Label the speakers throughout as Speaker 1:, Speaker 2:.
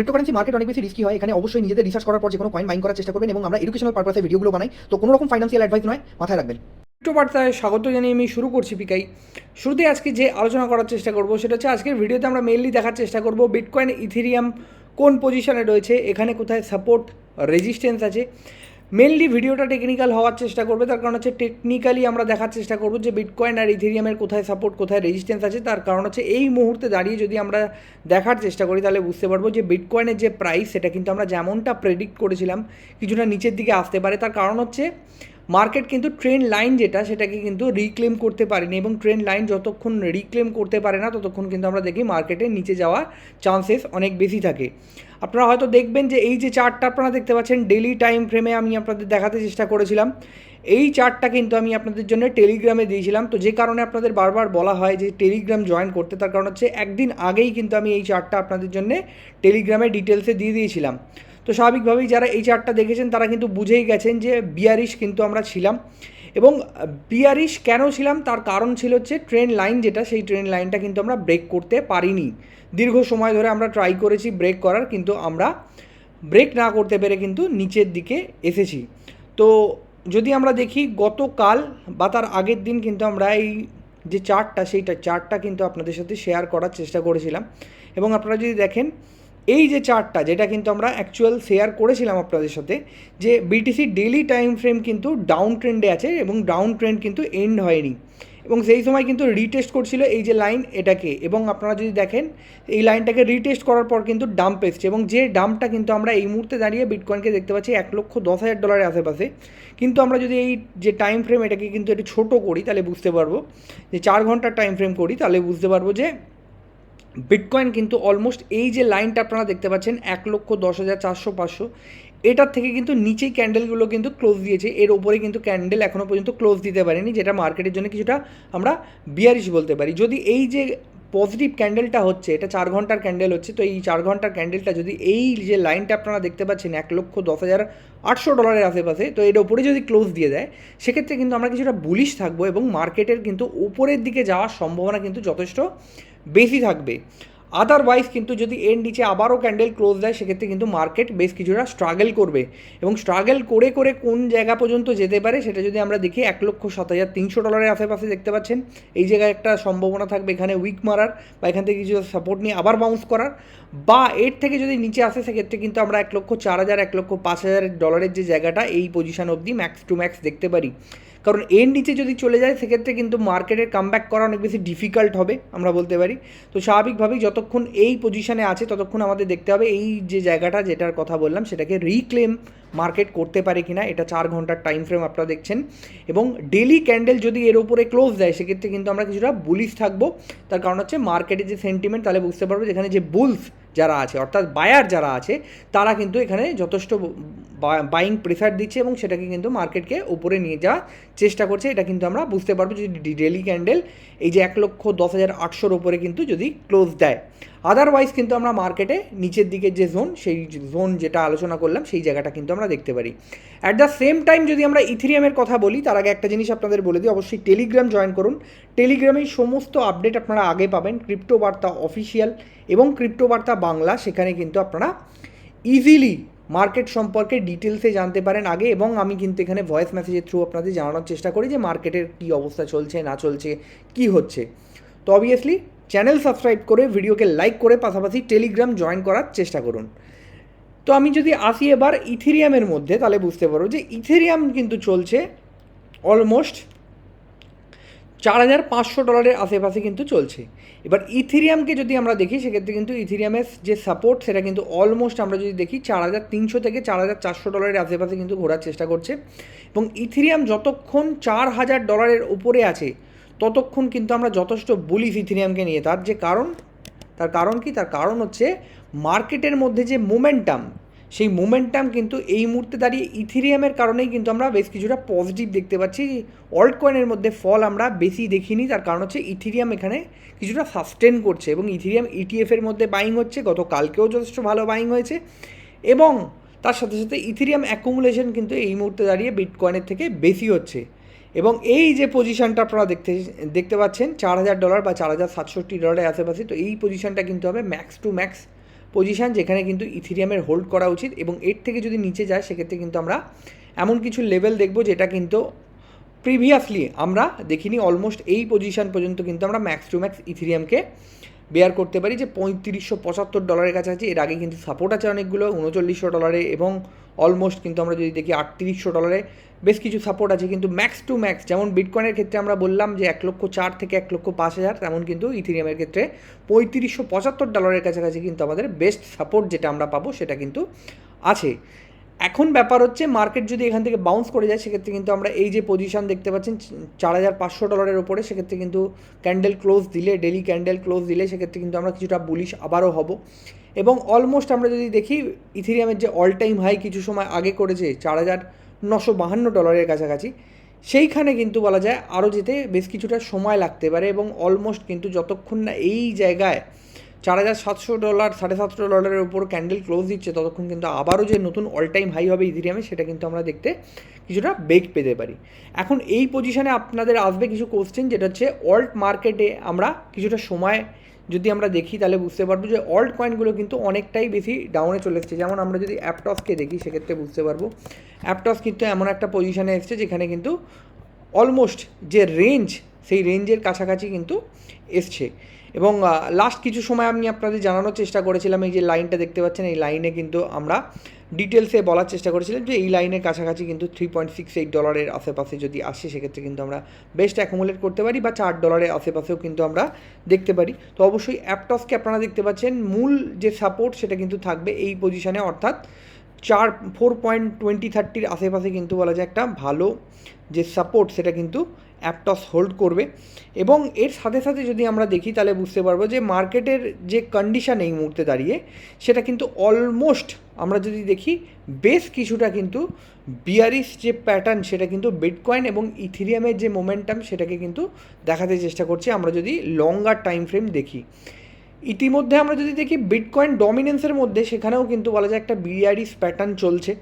Speaker 1: Cryptocurrency market অনেক বেশি risky হয়, এখানে অবশ্যই নিজেদের রিসার্চ করার পর যে কোনো কয়েন মাইন করার চেষ্টা করবেন এবং আমরা এডুকেশনাল পারপাসে ভিডিওগুলো বানাই। তো কোনো রকম ফাইন্যান্সিয়াল অ্যাডভাইস নয়, মাথায় রাখবেন।
Speaker 2: ক্রিপ্টো বার্তায় স্বাগত জানিয়ে আমি শুরু করছি পিকাই। শুরুতে আজকে যে আলোচনা করার চেষ্টা করব, সেটা হচ্ছে আজকের ভিডিওতে আমরা মেইনলি দেখার চেষ্টা করব বিটকয়েন ইথিরিয়াম কোন পজিশনে রয়েছে, এখানে কোথায় সাপোর্ট রেজিস্ট্যান্স আছে। মেনলি ভিডিওটা টেকনিক্যাল হওয়ার চেষ্টা করবে, তার কারণ হচ্ছে টেকনিক্যালি আমরা দেখার চেষ্টা করব যে বিটকয়েন আর ইথেরিয়ামের কোথায় সাপোর্ট কোথায় রেজিস্ট্যান্স আছে, তার কারণ হচ্ছে এই মুহূর্তে দাঁড়িয়ে যদি আমরা দেখার চেষ্টা করি, তাহলে বুঝতে পারব যে বিটকয়েনের যে প্রাইস সেটা কিন্তু আমরা যেমনটা প্রেডিক্ট করেছিলাম, কিছুটা নিচের দিকে আসতে পারে, তার কারণ হচ্ছে মার্কেট কিন্তু ট্রেন লাইন যেটা, সেটাকে কিন্তু রিক্লেম করতে পারেনি এবং ট্রেন লাইন যতক্ষণ রিক্লেম করতে পারে না, ততক্ষণ কিন্তু আমরা দেখি মার্কেটে নিচে যাওয়ার চান্সেস অনেক বেশি থাকে। আপনারা হয়তো দেখবেন যে এই যে চার্টটা আপনারা দেখতে পাচ্ছেন ডেলি টাইম ফ্রেমে আমি আপনাদের দেখাতে চেষ্টা করেছিলাম। এই চার্টটা কিন্তু আমি আপনাদের জন্য টেলিগ্রামে দিয়েছিলাম। তো যে কারণে আপনাদের বারবার বলা হয় যে টেলিগ্রাম জয়েন করতে, তার কারণ হচ্ছে একদিন আগেই কিন্তু আমি এই চার্টটা আপনাদের জন্য টেলিগ্রামে ডিটেলসে দিয়ে দিয়েছিলাম। তো স্বাভাবিকভাবেই যারা এই চার্টটা দেখেছেন, তারা কিন্তু বুঝেই গেছেন যে বিয়ারিশ কিন্তু আমরা ছিলাম। এবং বিয়ারিশ কেন ছিলাম? তার কারণ ছিল হচ্ছে ট্রেন লাইন যেটা, সেই ট্রেন লাইনটা কিন্তু আমরা ব্রেক করতে পারিনি। দীর্ঘ সময় ধরে আমরা ট্রাই করেছি ব্রেক করার, কিন্তু আমরা ব্রেক না করতে পেরে কিন্তু নিচের দিকে এসেছি। তো যদি আমরা দেখি গতকাল বা তার আগের দিন কিন্তু আমরা এই যে চার্টটা সেইটা চার্টটা কিন্তু আপনাদের সাথে শেয়ার করার চেষ্টা করেছিলাম। এবং আপনারা যদি দেখেন এই যে চার্টটা যেটা কিন্তু আমরা অ্যাকচুয়াল শেয়ার করেছিলাম আপনাদের সাথে, যে বিটিসি ডেলি টাইম ফ্রেম কিন্তু ডাউন ট্রেন্ডে আছে এবং ডাউন ট্রেন্ড কিন্তু এন্ড হয়নি। এবং সেই সময় কিন্তু রিটেস্ট করছিল এই যে লাইন এটাকে। এবং আপনারা যদি দেখেন, এই লাইনটাকে রিটেস্ট করার পর কিন্তু ডাম্প এসছে। এবং যে ডাম্পটা কিন্তু আমরা এই মুহূর্তে দাঁড়িয়ে বিটকয়েনকে দেখতে পাচ্ছি এক লক্ষ দশ হাজার ডলারের আশেপাশে। কিন্তু আমরা যদি এই যে টাইম ফ্রেম এটাকে কিন্তু একটু ছোটো করি, তাহলে বুঝতে পারব। যে চার ঘণ্টার টাইম ফ্রেম করি, তাহলে বুঝতে পারব যে বিটকয়েন কিন্তু অলমোস্ট এই যে লাইনটা আপনারা দেখতে পাচ্ছেন, এক লক্ষ দশ হাজার চারশো পাঁচশো, এটার থেকে কিন্তু নিচেই ক্যান্ডেলগুলো কিন্তু ক্লোজ দিয়েছে। এর ওপরে কিন্তু ক্যান্ডেল এখনও পর্যন্ত ক্লোজ দিতে পারেনি, যেটা মার্কেটের জন্য কিছুটা আমরা বিয়ারিশ বলতে পারি। যদি এই যে পজিটিভ ক্যান্ডেলটা হচ্ছে, এটা চার ঘণ্টার ক্যান্ডেল হচ্ছে, তো এই চার ঘণ্টার ক্যান্ডেলটা যদি এই যে লাইনটা আপনারা দেখতে পাচ্ছেন, এক লক্ষ দশ হাজার আটশো ডলারের আশেপাশে, তো এর ওপরে যদি ক্লোজ দিয়ে দেয়, সেক্ষেত্রে কিন্তু আমরা কিছুটা বুলিশ থাকব এবং মার্কেটের কিন্তু উপরের দিকে যাওয়ার সম্ভাবনা কিন্তু যথেষ্ট বেশি থাকবে। আদারওয়াইজ কিন্তু যদি এর নিচে আবারও ক্যান্ডেল ক্লোজ দেয়, সেক্ষেত্রে কিন্তু মার্কেট বেশ কিছুটা স্ট্রাগল করবে। এবং স্ট্রাগল করে করে কোন জায়গা পর্যন্ত যেতে পারে, সেটা যদি আমরা দেখি, এক লক্ষ সাত হাজার তিনশো ডলারের আশেপাশে দেখতে পাচ্ছেন। এই জায়গায় একটা সম্ভাবনা থাকবে, এখানে উইক মারার বা এখান থেকে কিছু সাপোর্ট নিয়ে আবার বাউন্স করার। বা এর থেকে যদি নিচে আসে, সেক্ষেত্রে কিন্তু আমরা এক লক্ষ চার হাজার, এক লক্ষ পাঁচ হাজার ডলারের যে জায়গাটা, এই পজিশন অবধি ম্যাক্স টু ম্যাক্স দেখতে পারি। কারণ এর নিচে যদি চলে যায়, সেক্ষেত্রে কিন্তু মার্কেটের কামব্যাক করা অনেক বেশি ডিফিকাল্ট হবে, আমরা বলতে পারি। তো স্বাভাবিকভাবেই যতক্ষণ এই পজিশনে আছে, ততক্ষণ আমাদের দেখতে হবে এই যে জায়গাটা যেটার কথা বললাম, সেটাকে রিক্লেম মার্কেট করতে পারে কিনা, এটা চার ঘণ্টার টাইম ফ্রেম আপনারা দেখছেন। এবং ডেলি ক্যান্ডেল যদি এর উপরে ক্লোজ দেয়, সেক্ষেত্রে কিন্তু আমরা কিছুটা বুলিশ থাকব। তার কারণ হচ্ছে মার্কেটের যে সেন্টিমেন্ট তাহলে বুঝতে পারব যেখানে যে বুলস যারা আছে, অর্থাৎ বায়ার যারা আছে, তারা কিন্তু এখানে যথেষ্ট বাইং প্রেফার দিচ্ছে এবং সেটাকে কিন্তু মার্কেটকে উপরে নিয়ে যাওয়ার চেষ্টা করছে। এটা কিন্তু আমরা বুঝতে পারব যদি ডেলি ক্যান্ডেল এই যে এক লক্ষ দশ হাজার আটশোর ওপরে কিন্তু যদি ক্লোজ দেয়। আদারওয়াইজ কিন্তু আমরা মার্কেটে নিচের দিকের যে জোন সেই জোন যেটা আলোচনা করলাম, সেই জায়গাটা কিন্তু আমরা দেখতে পারি। অ্যাট দ্য সেম টাইম যদি আমরা ইথিরিয়ামের কথা বলি, তার আগে একটা জিনিস আপনাদের বলে দিই, অবশ্যই টেলিগ্রাম জয়েন করুন। টেলিগ্রামেই সমস্ত আপডেট আপনারা আগে পাবেন ক্রিপ্টো বার্তা অফিসিয়াল এবং ক্রিপ্টো বার্তা বাংলা, সেখানে কিন্তু আপনারা ইজিলি মার্কেট সম্পর্কে ডিটেলসে জানতে পারেন আগে এবং আমি কিন্তু এখানে ভয়েস মেসেজের থ্রু আপনাদের জানানোর চেষ্টা করি যে মার্কেটের কী অবস্থা চলছে, না চলছে, কি হচ্ছে। তো অবভিয়াসলি চ্যানেল সাবস্ক্রাইব করে ভিডিওকে লাইক করে পাশাপাশি টেলিগ্রাম জয়েন করার চেষ্টা করুন। তো আমি যদি আসি এবার ইথেরিয়ামের মধ্যে, তাহলে বুঝতে পারো যে ইথেরিয়াম কিন্তু চলছে অলমোস্ট চার হাজার পাঁচশো ডলারের আশেপাশে কিন্তু চলছে। এবার ইথেরিয়ামকে যদি আমরা দেখি, সেক্ষেত্রে কিন্তু ইথেরিয়ামের যে সাপোর্ট সেটা কিন্তু অলমোস্ট আমরা যদি দেখি, চার হাজার তিনশো থেকে চার হাজার চারশো ডলারের আশেপাশে কিন্তু ঘোরার চেষ্টা করছে। এবং ইথেরিয়াম যতক্ষণ চার হাজার ডলারের উপরে আছে ততক্ষণ কিন্তু আমরা যথেষ্ট বুলিশ ইথেরিয়ামকে নিয়ে, তার যে কারণ, তার কারণ কি? তার কারণ হচ্ছে মার্কেটের মধ্যে যে মোমেন্টাম সেই মোমেন্টাম কিন্তু এই মুহূর্তে দাঁড়িয়ে ইথেরিয়ামের কারণেই কিন্তু আমরা বেশ কিছুটা পজিটিভ দেখতে পাচ্ছি। অল্ট কয়েনের মধ্যে ফল আমরা বেশি দেখিনি, তার কারণ হচ্ছে ইথেরিয়াম এখানে কিছুটা সাস্টেন করছে এবং ইথেরিয়াম ইটিএফের মধ্যে বাইং হচ্ছে গত কালকেও যথেষ্ট ভালো বাইং হয়েছে এবং তার সাথে সাথে ইথেরিয়াম অ্যাকুমুলেশন কিন্তু এই মুহূর্তে দাঁড়িয়ে বিটকয়েনের থেকে বেশি হচ্ছে। এবং এই যে পজিশানটা আপনারা দেখতে দেখতে পাচ্ছেন, চার হাজার ডলার বা চার হাজার সাতষট্টি ডলারের আশেপাশে, তো এই পজিশানটা কিন্তু হবে ম্যাক্স টু ম্যাক্স পজিশান যেখানে কিন্তু ইথিরিয়ামের হোল্ড করা উচিত এবং এর থেকে যদি নিচে যায়, সেক্ষেত্রে কিন্তু আমরা এমন কিছু লেভেল দেখব যেটা কিন্তু প্রিভিয়াসলি আমরা দেখিনি অলমোস্ট এই পজিশান পর্যন্ত কিন্তু আমরা ম্যাক্স টু ম্যাক্স ইথিরিয়ামকে বেয়ার করতে পারি যে পঁয়ত্রিশশো পঁচাত্তর ডলারের কাছাকাছি। এর আগে কিন্তু সাপোর্ট আছে অনেকগুলো, উনচল্লিশশো ডলারে এবং অলমোস্ট কিন্তু আমরা যদি দেখি আটত্রিশশো ডলারে বেশ কিছু সাপোর্ট আছে। কিন্তু ম্যাক্স টু ম্যাক্স যেমন বিটকয়েনের ক্ষেত্রে আমরা বললাম যে এক লক্ষ চার থেকে এক লক্ষ পাঁচ হাজার, তেমন কিন্তু ইথিরিয়ামের ক্ষেত্রে পঁয়ত্রিশশো পঁচাত্তর ডলারের কাছাকাছি কিন্তু আমাদের বেস্ট সাপোর্ট যেটা আমরা পাবো সেটা কিন্তু আছে। এখন ব্যাপার হচ্ছে মার্কেট যদি এখান থেকে বাউন্স করে যায়, সেক্ষেত্রে কিন্তু আমরা এই যে পজিশন দেখতে পাচ্ছেন, চার হাজার পাঁচশো ডলারের ওপরে সেক্ষেত্রে কিন্তু ক্যান্ডেল ক্লোজ দিলে ডেলি ক্যান্ডেল ক্লোজ দিলে, সেক্ষেত্রে কিন্তু আমরা কিছুটা বুলিশ আবারও হব। এবং অলমোস্ট আমরা যদি দেখি ইথিরিয়ামের যে অল টাইম হাই কিছু সময় আগে করেছে, চার হাজার নশো বাহান্ন ডলারের কাছাকাছি, সেইখানে কিন্তু বলা যায় আরও যেতে বেশ কিছুটা সময় লাগতে পারে এবং অলমোস্ট কিন্তু যতক্ষণ না এই জায়গায় চার হাজার সাতশো ডলার, সাড়ে সাতশো ডলারের উপর ক্যান্ডেল ক্লোজ দিচ্ছে। ততক্ষণ কিন্তু আবারও যে নতুন অল টাইম হাই হবে ইথিরিয়ামে, সেটা কিন্তু আমরা দেখতে কিছুটা বেগ পেতে পারি। এখন এই পজিশনে আপনাদের আসবে কিছু কোশ্চেন যেটা হচ্ছে অল্ট মার্কেটে আমরা কিছুটা সময় যদি আমরা দেখি, তাহলে বুঝতে পারব যে অল্ট কয়েনগুলো কিন্তু অনেকটাই বেশি ডাউনে চলে এসছে। যেমন আমরা যদি অ্যাপটসকে দেখি, সেক্ষেত্রে বুঝতে পারব অ্যাপটস কিন্তু এমন একটা পজিশনে এসছে, যেখানে কিন্তু অলমোস্ট যে রেঞ্জ সেই রেঞ্জের কাছাকাছি কিন্তু এসছে। এবং লাস্ট কিছু সময় আমি আপনাদের জানানোর চেষ্টা করেছিলাম, এই যে লাইনটা দেখতে পাচ্ছেন, এই লাইনে কিন্তু আমরা ডিটেলসে বলার চেষ্টা করেছিলাম যে এই লাইনের কাছাকাছি কিন্তু থ্রি পয়েন্ট সিক্স এইট ডলারের আশেপাশে যদি আসে, সেক্ষেত্রে কিন্তু আমরা বেস্ট অ্যাকুমুলেট করতে পারি বা চার ডলারের আশেপাশেও কিন্তু আমরা দেখতে পারি। তো অবশ্যই অ্যাপটসকে আপনারা দেখতে পাচ্ছেন, মূল যে সাপোর্ট সেটা কিন্তু থাকবে এই পজিশানে অর্থাৎ চার ফোর পয়েন্ট টোয়েন্টি থার্টির আশেপাশে কিন্তু বলা যায় একটা ভালো যে সাপোর্ট সেটা কিন্তু অ্যাপটস হোল্ড করবে। এবং এর সাথে সাথে যদি আমরা দেখি, তাহলে বুঝতে পারব যে মার্কেটের যে কন্ডিশান এই মুহূর্তে দাঁড়িয়ে, সেটা কিন্তু অলমোস্ট আমরা যদি দেখি, বেশ কিছুটা কিন্তু বিয়ারিস যে প্যাটার্ন সেটা কিন্তু বিটকয়েন এবং ইথিরিয়ামের যে মোমেন্টাম সেটাকে কিন্তু দেখাতে চেষ্টা করছে। আমরা যদি লঙ্গার টাইম ফ্রেম দেখি। ইতিমধ্যে আমরা যদি দেখি বিটকয়েন ডমিনেন্সের মধ্যে সেখানেও কিন্তু বলা যায় একটা বিআরইস প্যাটার্ন চলছে।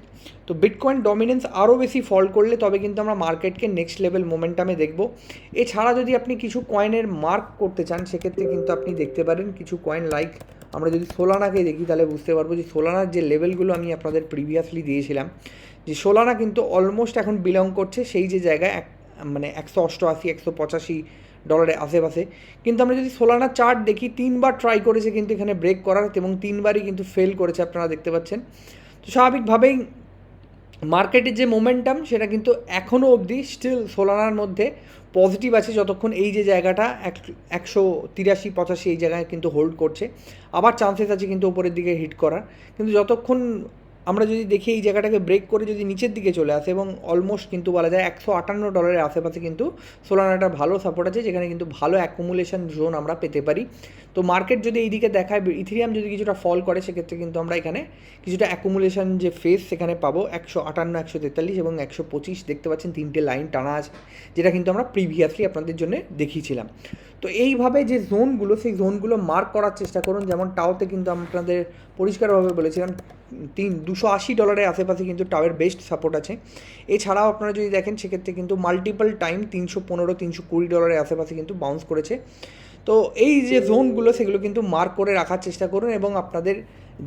Speaker 2: তো বিটকয়েন ডমিনেন্স আরও বেশি ফল করলে তবে কিন্তু আমরা মার্কেটকে নেক্সট লেভেল মোমেন্টামে দেখব। এছাড়া যদি আপনি কিছু কয়েনের মার্ক করতে চান, সেক্ষেত্রে কিন্তু আপনি দেখতে পারেন, কিছু কয়েন লাইক আমরা যদি সোলানাকে দেখি, তাহলে বুঝতে পারব যে সোলানার যে লেভেলগুলো আমি আপনাদের প্রিভিয়াসলি দিয়েছিলাম, যে সোলানা কিন্তু অলমোস্ট এখন বিলং করছে, সেই যে জায়গায় এক মানে একশো অষ্টআশি, একশো পঁচাশি ডলারের আশেপাশে। কিন্তু আমরা যদি সোলানা চার্ট দেখি, তিনবার ট্রাই করেছে কিন্তু এখানে ব্রেক করার এবং তিনবারই কিন্তু ফেল করেছে আপনারা দেখতে পাচ্ছেন। তো স্বাভাবিকভাবেই মার্কেটের যে মোমেন্টাম সেটা কিন্তু এখনও অবধি স্টিল সোলানার মধ্যে পজিটিভ আছে যতক্ষণ এই যে জায়গাটা এক, একশো তিরাশি, পঁচাশি এই জায়গায় কিন্তু হোল্ড করছে। আবার চান্সেস আছে কিন্তু ওপরের দিকে হিট করার। কিন্তু যতক্ষণ আমরা যদি দেখি এই জায়গাটাকে ব্রেক করে যদি নিচের দিকে চলে আসে এবং অলমোস্ট কিন্তু বলা যায় একশো আটান্ন ডলারের আশেপাশে কিন্তু সোলানাটা ভালো সাপোর্ট আছে, যেখানে কিন্তু ভালো অ্যাকুমুলেশন জোন আমরা পেতে পারি। তো মার্কেট যদি এই দিকে দেখায় ইথিরিয়াম যদি কিছুটা ফল করে, সেক্ষেত্রে কিন্তু আমরা এখানে কিছুটা অ্যাকুমুলেশন যে ফেস সেখানে পাবো একশো আটান্ন, একশো তেতাল্লিশ এবং একশো পঁচিশ। দেখতে পাচ্ছেন তিনটে লাইন টানা আছে, যেটা কিন্তু আমরা প্রিভিয়াসলি আপনাদের জন্য দেখিয়েছিলাম। তো এইভাবে যে জোনগুলো সেই জোনগুলো মার্ক করার চেষ্টা করুন। যেমন টাওতে কিন্তু আপনাদের পরিষ্কারভাবে বলেছিলাম, তিন, দুশো আশি ডলারের আশেপাশে কিন্তু টাওয়ের বেস্ট সাপোর্ট আছে। এছাড়াও আপনারা যদি দেখেন, সেক্ষেত্রে কিন্তু মাল্টিপল টাইম তিনশো পনেরো, তিনশো কুড়ি ডলারের আশেপাশে কিন্তু বাউন্স করেছে। তো এই যে জোনগুলো সেগুলো কিন্তু মার্ক করে রাখার চেষ্টা করুন এবং আপনাদের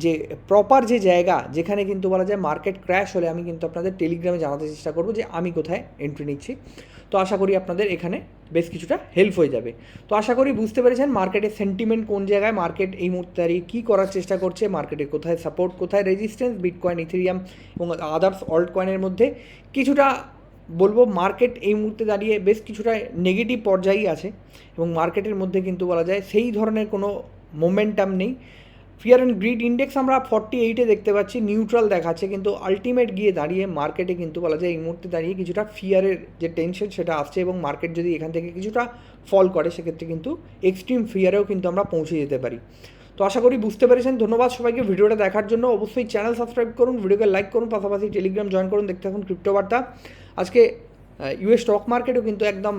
Speaker 2: যে প্রপার যে জায়গা, যেখানে কিন্তু বলা যায় মার্কেট ক্র্যাশ হলে আমি কিন্তু আপনাদের টেলিগ্রামে জানাতে চেষ্টা করব যে আমি কোথায় এন্ট্রি নিচ্ছি। তো আশা করি আপনাদের এখানে বেশ কিছুটা হেল্প হয়ে যাবে। তো আশা করি বুঝতে পেরেছেন মার্কেটের সেন্টিমেন্ট কোন জায়গায় মার্কেট এই মুহূর্তে দাঁড়িয়ে কী করার চেষ্টা করছে মার্কেটে কোথায় সাপোর্ট কোথায় রেজিস্ট্যান্স বিটকয়েন ইথেরিয়াম এবং আদার্স অল্ট কয়েনের মধ্যে কিছুটা বলব মার্কেট এই মুহূর্তে দাঁড়িয়ে বেশ কিছুটা নেগেটিভ পর্যায়েই আছে এবং মার্কেটের মধ্যে কিন্তু বলা যায় সেই ধরনের কোনো মোমেন্টাম নেই। ফিয়ার অ্যান্ড গ্রিড ইন্ডেক্স আমরা ফর্টি এইটে দেখতে পাচ্ছি নিউট্রাল দেখাচ্ছে কিন্তু আলটিমেট গিয়ে দাঁড়িয়ে মার্কেটে কিন্তু বলা যায় এই মুহূর্তে দাঁড়িয়ে কিছুটা ফিয়ারের যে টেনশন সেটা আসছে এবং মার্কেট যদি এখান থেকে কিছুটা ফল করে সেক্ষেত্রে কিন্তু এক্সট্রিম ফিয়ারেও কিন্তু আমরা পৌঁছে যেতে পারি। তো আশা করি বুঝতে পেরেছেন। ধন্যবাদ সবাইকে ভিডিওটা দেখার জন্য। অবশ্যই চ্যানেল সাবস্ক্রাইব করুন, ভিডিওকে লাইক করুন, পাশাপাশি টেলিগ্রাম জয়েন করুন। দেখতে থাকুন ক্রিপ্টো বার্তা আজকে ইউএস স্টক মার্কেটও কিন্তু একদম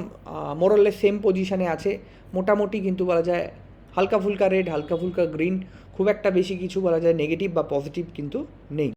Speaker 2: মোরলে সেম পজিশানে আছে। মোটামুটি কিন্তু বলা যায় হালকা ফুলকা রেড হালকা ফুলকা গ্রিন খুব একটা বেশি কিছু বলা যায় নেগেটিভ বা পজিটিভ কিন্তু নেই।